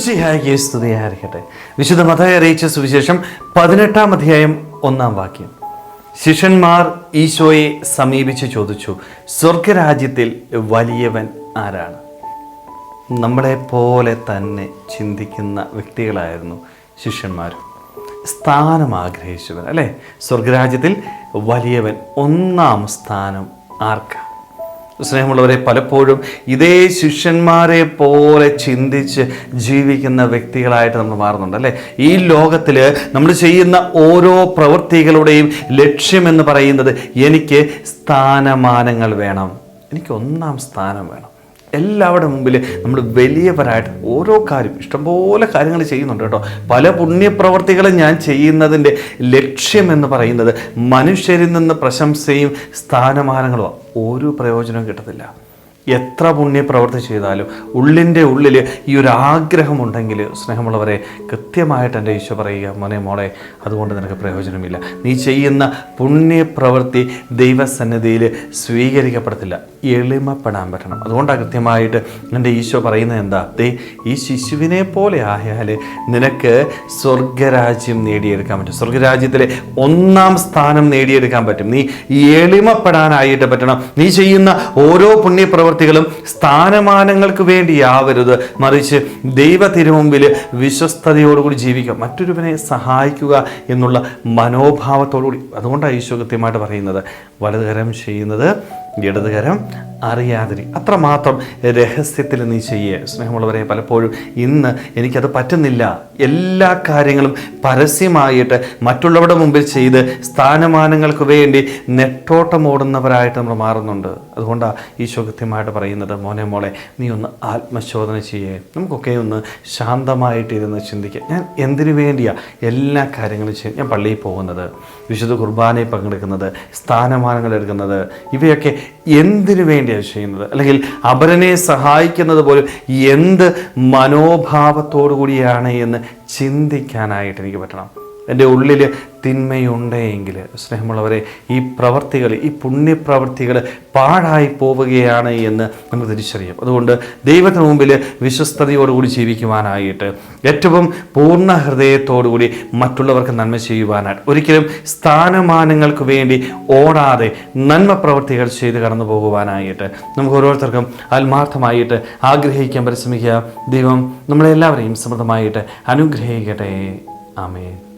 ഈശ്വംസിഹായിക്ക് സ്തുതിയായിരിക്കട്ടെ വിശുദ്ധ മതയെ അറിയിച്ച സുവിശേഷം പതിനെട്ടാം അധ്യായം ഒന്നാം വാക്യം. ശിഷ്യന്മാർ ഈശോയെ സമീപിച്ച് ചോദിച്ചു സ്വർഗരാജ്യത്തിൽ വലിയവൻ ആരാണ്? നമ്മളെ പോലെ തന്നെ ചിന്തിക്കുന്ന വ്യക്തികളായിരുന്നു ശിഷ്യന്മാർ. സ്ഥാനം ആഗ്രഹിച്ചവൻ അല്ലേ? സ്വർഗരാജ്യത്തിൽ വലിയവൻ ഒന്നാം സ്ഥാനം ആർക്കാണ് സ്നേഹമുള്ളവരെ പലപ്പോഴും ഇതേ ശിഷ്യന്മാരെ പോലെ ചിന്തിച്ച് ജീവിക്കുന്ന വ്യക്തികളായിട്ട് നമ്മൾ മാറുന്നുണ്ട് അല്ലേ? ഈ ലോകത്തിൽ നമ്മൾ ചെയ്യുന്ന ഓരോ പ്രവൃത്തികളുടെയും ലക്ഷ്യമെന്ന് പറയുന്നത് എനിക്ക് സ്ഥാനമാനങ്ങൾ വേണം. എനിക്ക് ഒന്നാം സ്ഥാനം വേണം. എല്ലാവരുടെ മുമ്പിൽ നമ്മൾ വലിയവരായിട്ട് ഓരോ കാര്യം ഇഷ്ടംപോലെ കാര്യങ്ങൾ ചെയ്യുന്നുണ്ട് കേട്ടോ. പല പുണ്യപ്രവർത്തികളും ഞാൻ ചെയ്യുന്നതിന്റെ ലക്ഷ്യമെന്ന് പറയുന്നത് മനുഷ്യരിൽ നിന്ന് പ്രശംസയും സ്ഥാനമാനങ്ങളും ഒരു പ്രയോജനവും കിട്ടത്തില്ല. എത്ര പുണ്യപ്രവൃത്തി ചെയ്താലും ഉള്ളിന്റെ ഉള്ളിൽ ഈ ഒരു ആഗ്രഹമുണ്ടെങ്കിൽ സ്നേഹമുള്ളവരെ കൃത്യമായിട്ട് എന്റെ ഈശോ പറയുക മോനെ മോളെ അതുകൊണ്ട് നിനക്ക് പ്രയോജനമില്ല. നീ ചെയ്യുന്ന പുണ്യപ്രവൃത്തി ദൈവസന്നിധിയിൽ സ്വീകരിക്കപ്പെടത്തില്ല. എളിമപ്പെടാൻ പറ്റണം. അതുകൊണ്ടാണ് കൃത്യമായിട്ട് എന്റെ ഈശോ പറയുന്നത് എന്താ? ദേ ഈ ശിശുവിനെ പോലെ ആയാൽ നിനക്ക് സ്വർഗരാജ്യം നേടിയെടുക്കാൻ പറ്റും. സ്വർഗരാജ്യത്തിലെ ഒന്നാം സ്ഥാനം നേടിയെടുക്കാൻ പറ്റും. നീ എളിമപ്പെടാനായിട്ട് പറ്റണം. നീ ചെയ്യുന്ന ഓരോ പുണ്യപ്രവൃത്തികളും സ്ഥാനമാനങ്ങൾക്ക് വേണ്ടിയാവരുത് മറിച്ച് ദൈവ തിരുമുമ്പിൽ വിശ്വസ്തയോടുകൂടി ജീവിക്കുക മറ്റൊരുവനെ സഹായിക്കുക എന്നുള്ള മനോഭാവത്തോടുകൂടി. അതുകൊണ്ടാണ് ഈശോ കൃത്യമായിട്ട് പറയുന്നത്. വലതുകരം ചെയ്യുന്നത് ഇടതുകരം അറിയാതിരി. അത്രമാത്രം രഹസ്യത്തിൽ നീ ചെയ്യേ. സ്നേഹമുള്ളവരെ പലപ്പോഴും ഇന്ന് എനിക്കത് പറ്റുന്നില്ല. എല്ലാ കാര്യങ്ങളും പരസ്യമായിട്ട് മറ്റുള്ളവരുടെ മുമ്പിൽ ചെയ്ത് സ്ഥാനമാനങ്ങൾക്ക് വേണ്ടി നെട്ടോട്ടം ഓടുന്നവരായിട്ട് നമ്മൾ മാറുന്നുണ്ട്. അതുകൊണ്ടാണ് ഈശോ കൃത്യമായിട്ട് പറയുന്നത്. മോനെ മോളെ നീ ഒന്ന് ആത്മശോധന ചെയ്യേ. നമുക്കൊക്കെ ഒന്ന് ശാന്തമായിട്ട് ഇരുന്ന് ചിന്തിക്കുക ഞാൻ എന്തിനു വേണ്ടിയാണ് എല്ലാ കാര്യങ്ങളും ചെയ്യും ഞാൻ പള്ളിയിൽ പോകുന്നത്. വിശുദ്ധ കുർബാനയിൽ പങ്കെടുക്കുന്നത് സ്ഥാനമാനങ്ങൾ എടുക്കുന്നത്. ഇവയൊക്കെ എന്തിനു വേണ്ടിയാണ് ചെയ്യുന്നത്. അല്ലെങ്കിൽ അപരനെ സഹായിക്കുന്നത് പോലും എന്ത് മനോഭാവത്തോടു കൂടിയാണ് എന്ന് ചിന്തിക്കാനായിട്ട് എനിക്ക് പറ്റണം. എന്റെ ഉള്ളിൽ തിന്മയുണ്ടെങ്കിൽ സ്നേഹമുള്ളവരെ ഈ പ്രവർത്തികൾ ഈ പുണ്യപ്രവർത്തികൾ പാഴായി പോവുകയാണ് എന്ന് നമുക്ക് തിരിച്ചറിയാം. അതുകൊണ്ട് ദൈവത്തിന് മുമ്പിൽ വിശ്വസ്തയോടുകൂടി ജീവിക്കുവാനായിട്ട് ഏറ്റവും പൂർണ ഹൃദയത്തോടുകൂടി മറ്റുള്ളവർക്ക് നന്മ ചെയ്യുവാനായിട്ട് ഒരിക്കലും സ്ഥാനമാനങ്ങൾക്ക് വേണ്ടി ഓടാതെ നന്മ പ്രവർത്തികൾ ചെയ്ത് കടന്നു പോകുവാനായിട്ട് നമുക്ക് ഓരോരുത്തർക്കും ആത്മാർത്ഥമായിട്ട് ആഗ്രഹിക്കാൻ പരിശ്രമിക്കുക. ദൈവം നമ്മളെല്ലാവരെയും സമൃദ്ധമായിട്ട് അനുഗ്രഹിക്കട്ടെ. ആമേൻ.